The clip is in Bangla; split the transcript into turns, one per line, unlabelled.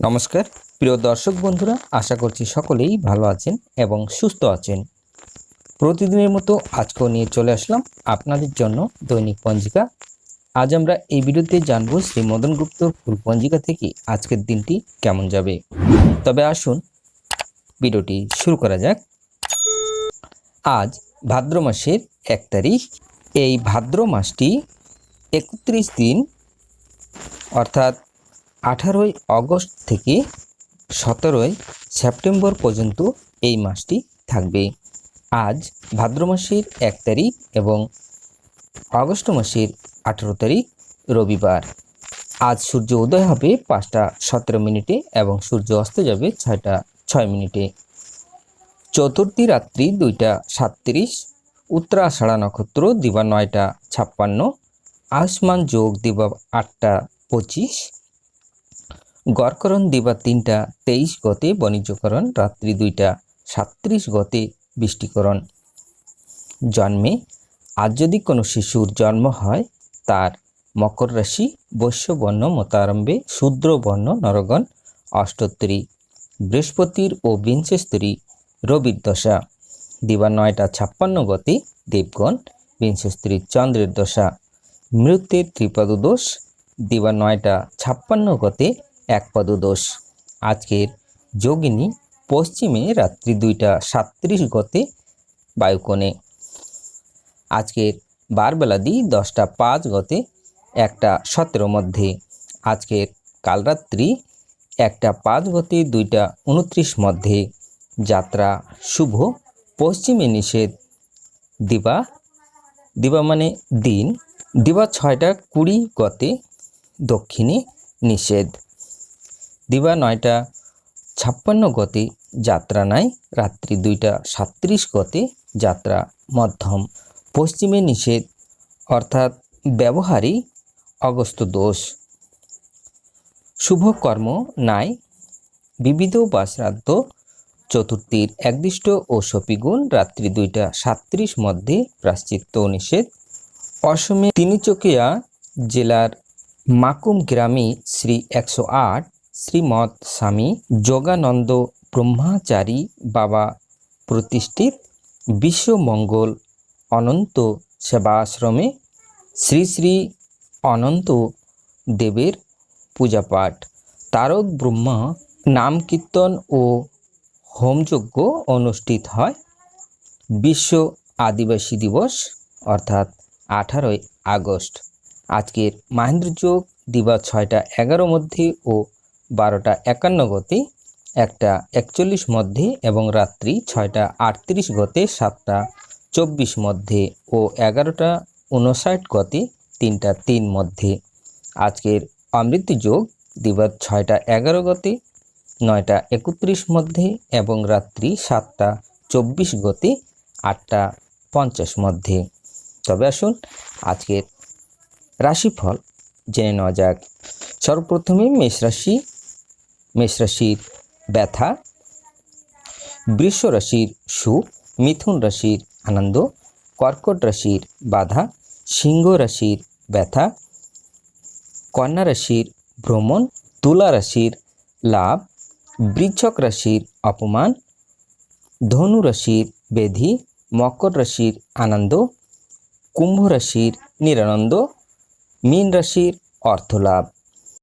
নমস্কার। প্রিয় দর্শক বন্ধুরা, আশা করছি সকলেই ভালো আছেন এবং সুস্থ আছেন। প্রতিদিনের মতো আজকেও নিয়ে চলে আসলাম আপনাদের জন্য দৈনিক পঞ্জিকা। আজ আমরা এই ভিডিওতে জানব শ্রী মদন গুপ্তর ফুল পঞ্জিকা থেকে আজকের দিনটি কেমন যাবে। তবে আসুন ভিডিওটি শুরু করা যাক। আজ ভাদ্র মাসের এক তারিখ। এই ভাদ্র মাসটি একত্রিশ দিন, অর্থাৎ আঠারোই আগস্ট থেকে সতেরোই সেপ্টেম্বর পর্যন্ত এই মাসটি থাকবে। আজ ভাদ্র মাসের এক তারিখ এবং আগস্ট মাসের আঠেরো তারিখ রবিবার। আজ সূর্য উদয় হবে পাঁচটা সতেরো মিনিটে এবং সূর্য অস্ত যাবে ছয়টা ছয় মিনিটে। চতুর্থী রাত্রি দুইটা সাতত্রিশ উত্তরাষাঢ়া নক্ষত্র দিবা নয়টা ছাপ্পান্ন আসমান যোগ দিবা আটটা পঁচিশ গড়করণ দিবা তিনটা, তেইশ গতে বাণিজ্যকরণ, রাত্রি দুইটা সাতত্রিশ গতে বৃষ্টিকরণ। জন্মে, আজ যদি কোনো শিশুর জন্ম হয়, তার মকর রাশি বৈশ্যবর্ণ মতারম্ভে শূদ্রবর্ণ নরগণ অষ্টোত্তরী বৃহস্পতির ও বিংশস্তরী রবির দশা। দিবা নয়টা ছাপ্পান্ন গতে দেবগণ, বিংশস্তরী চন্দ্রের দশা। মৃত্যুর ত্রিপদ দোষ দিবা নয়টা ছাপ্পান্ন গতে এক পদদোষ আজকের যোগিনী পশ্চিমে রাত্রি দুইটা সাতত্রিশ গতে বায়ুকোণে। আজকের বারবেলাদি দশটা পাঁচ গতে একটা সতেরো মধ্যে। আজকের কালরাত্রি একটা পাঁচ গতে দুইটা উনত্রিশ মধ্যে। যাত্রা শুভ, পশ্চিমে নিষেধ। দিবা দিবা মানে দিন, দিবা ছয়টা কুড়ি গতে দক্ষিণে নিষেধ। দিবা নয়টা ছাপ্পান্ন গতে, যাত্রা নাই, রাত্রি দুইটা সাতত্রিশ গতে, যাত্রা মধ্যম। পশ্চিমে নিষেধ, অর্থাৎ ব্যবহারই অগস্ত দোষ। শুভ কর্ম নাই, বিবিধ বা শ্রাদ্ধ চতুর্থীর একদিষ্ট ও সপিগুণ রাত্রি দুইটা সাতত্রিশ মধ্যে প্রাশ্চিত্য নিষেধ। অসমে তিনিচকিয়া জেলার মাকুম গ্রামে শ্রী একশো আট শ্রীমৎ স্বামী যোগানন্দ ব্রহ্মাচারী বাবা প্রতিষ্ঠিত বিশ্বমঙ্গল অনন্ত সেবা আশ্রমে শ্রী শ্রী অনন্ত দেবের পূজাপাঠ। তারক ব্রহ্মা নাম কীর্তন ও হোমযজ্ঞ অনুষ্ঠিত হয়। বিশ্ব আদিবাসী দিবস, অর্থাৎ আঠারোই আগস্ট। আজকের মাহেন্দ্রযোগ দিবা ছয়টা এগারো মধ্যে ও বারোটা একান্ন গতে, একটা একচল্লিশ মধ্যে এবং রাত্রি ছয়টা আটত্রিশ গতে, সাতটা চব্বিশ মধ্যে ও এগারোটা উনষাট গতে, তিনটা তিন মধ্যে। আজকের অমৃত যোগ দিবা ছয়টা এগারো গতে, নয়টা একত্রিশ মধ্যে এবং রাত্রি সাতটা চব্বিশ গতে, আটটা পঞ্চাশ মধ্যে। তবে আসুন আজকের রাশিফল জেনে নেওয়া যাক। সর্বপ্রথমে মেষ রাশি মেষ রাশির ব্যথা বৃষ রাশির সুখ মিথুন রাশির আনন্দ কর্কট রাশির বাধা সিংহ রাশির ব্যথা কন্যা রাশির ভ্রমণ তুলা রাশির লাভ বৃচ্ছক রাশির অপমান ধনু রাশির বেধি মকর রাশির আনন্দ কুম্ভ রাশির নিরানন্দ মীন রাশির অর্থলাভ।